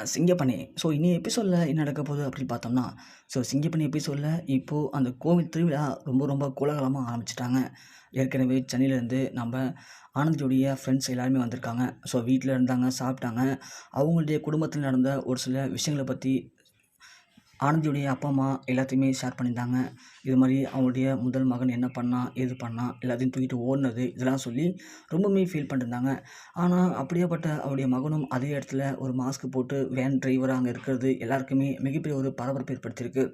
சிங்கப்பனே so இனி எபிசோடில் என்ன நடக்க போகுது அப்படின்னு பார்த்தோம்னா ஸோ சிங்கப்பனி எபிசோடில் இப்போது அந்த கோவில் திருவிழா ரொம்ப ரொம்ப கோலாகலமாக ஆரம்பிச்சிட்டாங்க. ஏற்கனவே சென்னையிலேருந்து நம்ம ஆனந்தியுடைய ஃப்ரெண்ட்ஸ் எல்லாருமே வந்திருக்காங்க. ஸோ வீட்டில் இருந்தாங்க சாப்பிட்டாங்க. அவங்களுடைய குடும்பத்தில் நடந்த ஒரு சில விஷயங்களை பற்றி ஆனந்தியுடைய அப்பா அம்மா எல்லாத்தையுமே ஷேர் பண்ணியிருந்தாங்க. இது மாதிரி அவங்களுடைய முதல் மகன் என்ன பண்ணான் எது பண்ணான் எல்லாத்தையும் தூக்கிட்டு ஓடினது இதெல்லாம் சொல்லி ரொம்பவுமே ஃபீல் பண்ணிருந்தாங்க ஆனால் அப்படியேப்பட்ட அவருடைய மகனும் அதே இடத்துல ஒரு மாஸ்க் போட்டு வேன் டிரைவராக அங்கே இருக்கிறது எல்லாருக்குமே மிகப்பெரிய ஒரு பரபரப்பு ஏற்படுத்தியிருக்கு.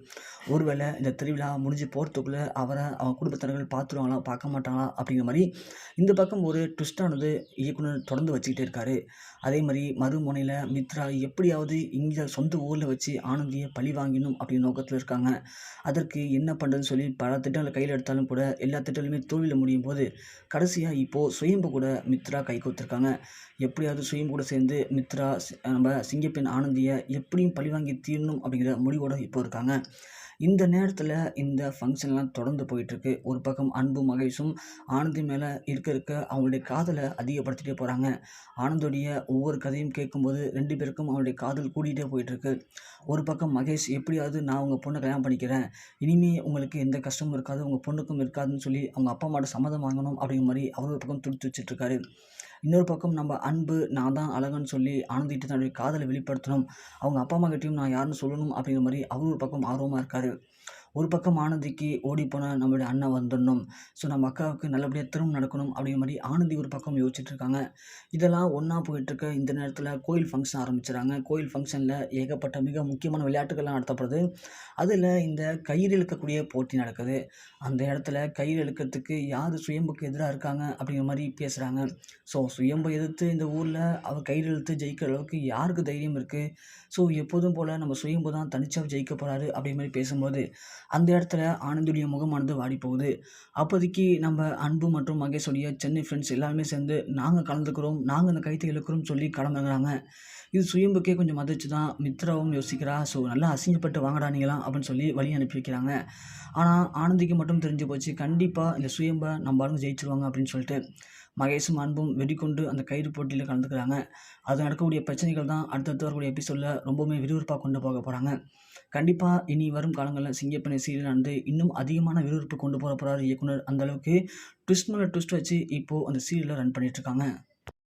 ஒருவேளை இந்த திருவிழா முடிஞ்சு போகிறதுக்குள்ளே அவரை அவங்க குடும்பத்தினர்கள் பார்த்துருவாங்களா பார்க்க மாட்டாங்களா அப்படிங்கிற மாதிரி இந்த பக்கம் ஒரு ட்விஸ்டானது இயக்குனர் தொடர்ந்து வச்சுக்கிட்டே இருக்காரு. அதே மாதிரி மறுமுனையில் மித்ரா எப்படியாவது இங்கே சொந்த ஊரில் வச்சு ஆனந்தியை பழி வாங்கி வாங்கணும் அப்படின்னு நோக்கத்தில் இருக்காங்க. அதற்கு என்ன பண்ணுறதுன்னு சொல்லி பல திட்டங்களை கையில் எடுத்தாலும் கூட எல்லா திட்டங்களுமே தோல்வியில் முடியும் போது கடைசியாக இப்போது சுயம்பு கூட மித்ரா கை கோத்துருக்காங்க. எப்படியாவது சுயம்பு கூட சேர்ந்து மித்ரா நம்ம சிங்கப்பெண் ஆனந்தியை எப்படியும் பழிவாங்கி தீரணும் அப்படிங்கிற முடிவோடு இப்போ இருக்காங்க. இந்த நேரத்தில் இந்த ஃபங்க்ஷன்லாம் தொடர்ந்து போயிட்டுருக்கு. ஒரு பக்கம் அன்பு மகேஷும் ஆனந்தி மேலே இருக்க இருக்க அவங்களுடைய காதலை அதிகப்படுத்திட்டே போகிறாங்க ஆனந்தோடைய ஒவ்வொரு கதையும் கேட்கும்போது ரெண்டு பேருக்கும் அவருடைய காதல் கூட்டிகிட்டே போயிட்டுருக்கு. ஒரு பக்கம் மகேஷ் எப்படியாவது நான் உங்கள் பொண்ணை கல்யாணம் பண்ணிக்கிறேன். இனிமே உங்களுக்கு எந்த கஷ்டமும் இருக்காது உங்கள் பொண்ணுக்கும் இருக்காதுன்னு சொல்லி அவங்க அப்பா அம்மாட்ட சம்மதம் வாங்கணும் அப்படிங்கிற மாதிரி அவர் ஒரு பக்கம் துடித்து வச்சுட்ருக்காரு. இன்னொரு பக்கம் நம்ம அன்பு நான் தான் அழகுன்னு சொல்லி ஆனந்திட்டு தன்னுடைய காதலை வெளிப்படுத்தணும். அவங்க அப்பா அம்மா கிட்டேயும் நான் யாருன்னு சொல்லணும் அப்படிங்கிற மாதிரி அவர் ஒரு பக்கம் ஆர்வமாக இருக்கார். ஒரு பக்கம் ஆனந்திக்கு ஓடி போனால் நம்மளுடைய அண்ணன் வந்துடணும். ஸோ நம்ம அக்காவுக்கு நல்லபடியாக திரும்ப நடக்கணும் அப்படிங்கிற மாதிரி ஆனந்தி ஒரு பக்கம் யோசிச்சுட்டு இருக்காங்க இதெல்லாம் ஒன்றா போயிட்டுருக்க. இந்த நேரத்தில் கோயில் ஃபங்க்ஷன் ஆரம்பிச்சிடறாங்க கோயில் ஃபங்க்ஷனில் ஏகப்பட்ட மிக முக்கியமான விளையாட்டுகள்லாம் நடத்தப்படுது. அதில் இந்த கயிறு இழுக்கக்கூடிய போட்டி நடக்குது. அந்த இடத்துல கயிறு இழுக்கிறதுக்கு யார் சுயம்புக்கு எதிராக இருக்காங்க அப்படிங்கிற மாதிரி பேசுகிறாங்க ஸோ சுயம்பை எதிர்த்து இந்த ஊரில் அவர் கயிறு இழுத்து ஜெயிக்கிற அளவுக்கு யாருக்கு தைரியம் இருக்குது ஸோ எப்போதும் போல் நம்ம சுயம்பு தான் தனிச்சாக ஜெயிக்க போகிறாரு அப்படிங்கிற மாதிரி பேசும்போது அந்த இடத்துல ஆனந்துடைய முகமானது வாடி போகுது அப்போதைக்கு நம்ம அன்பு மற்றும் மகேஷுடைய சென்னை ஃப்ரெண்ட்ஸ் எல்லாருமே சேர்ந்து நாங்கள் கலந்துக்கிறோம் நாங்கள் அந்த கைத்தை இழுக்கிறோம் சொல்லி கிளம்புறாங்க இது சுயம்புக்கே கொஞ்சம் மதிச்சு தான் மித்ராவும் யோசிக்கிறா. ஸோ நல்லா அசிங்கப்பட்டு வாங்கடா நீங்களாம் அப்படின்னு சொல்லி வழி அனுப்பி வைக்கிறாங்க. ஆனால் ஆனந்திக்கு மட்டும் தெரிஞ்சு போச்சு கண்டிப்பாக இந்த சுயம்பை நம்ம ஆளுங்க ஜெயிச்சிருவாங்க அப்படின்னு சொல்லிட்டு. மகேஷும் அன்பும் வெடிக்கொண்டு அந்த கயிறு போட்டியில் கலந்துக்கிறாங்க. அது நடக்கக்கூடிய பிரச்சனைகள் தான் அடுத்தடுத்து வரக்கூடிய எபிசோடில் ரொம்பவுமே விறுவிறுப்பாக கொண்டு போக போகிறாங்க கண்டிப்பாக இனி வரும் காலங்களில் சிங்கப்பனை சீரியல் வந்து இன்னும் அதிகமான விறுவிறுப்பு கொண்டு போகிற போகிறார் இயக்குனர். அந்தளவுக்கு ட்விஸ்ட் மேலே ட்விஸ்ட் வச்சு இப்போது அந்த சீரியலை ரன் பண்ணிகிட்ருக்காங்க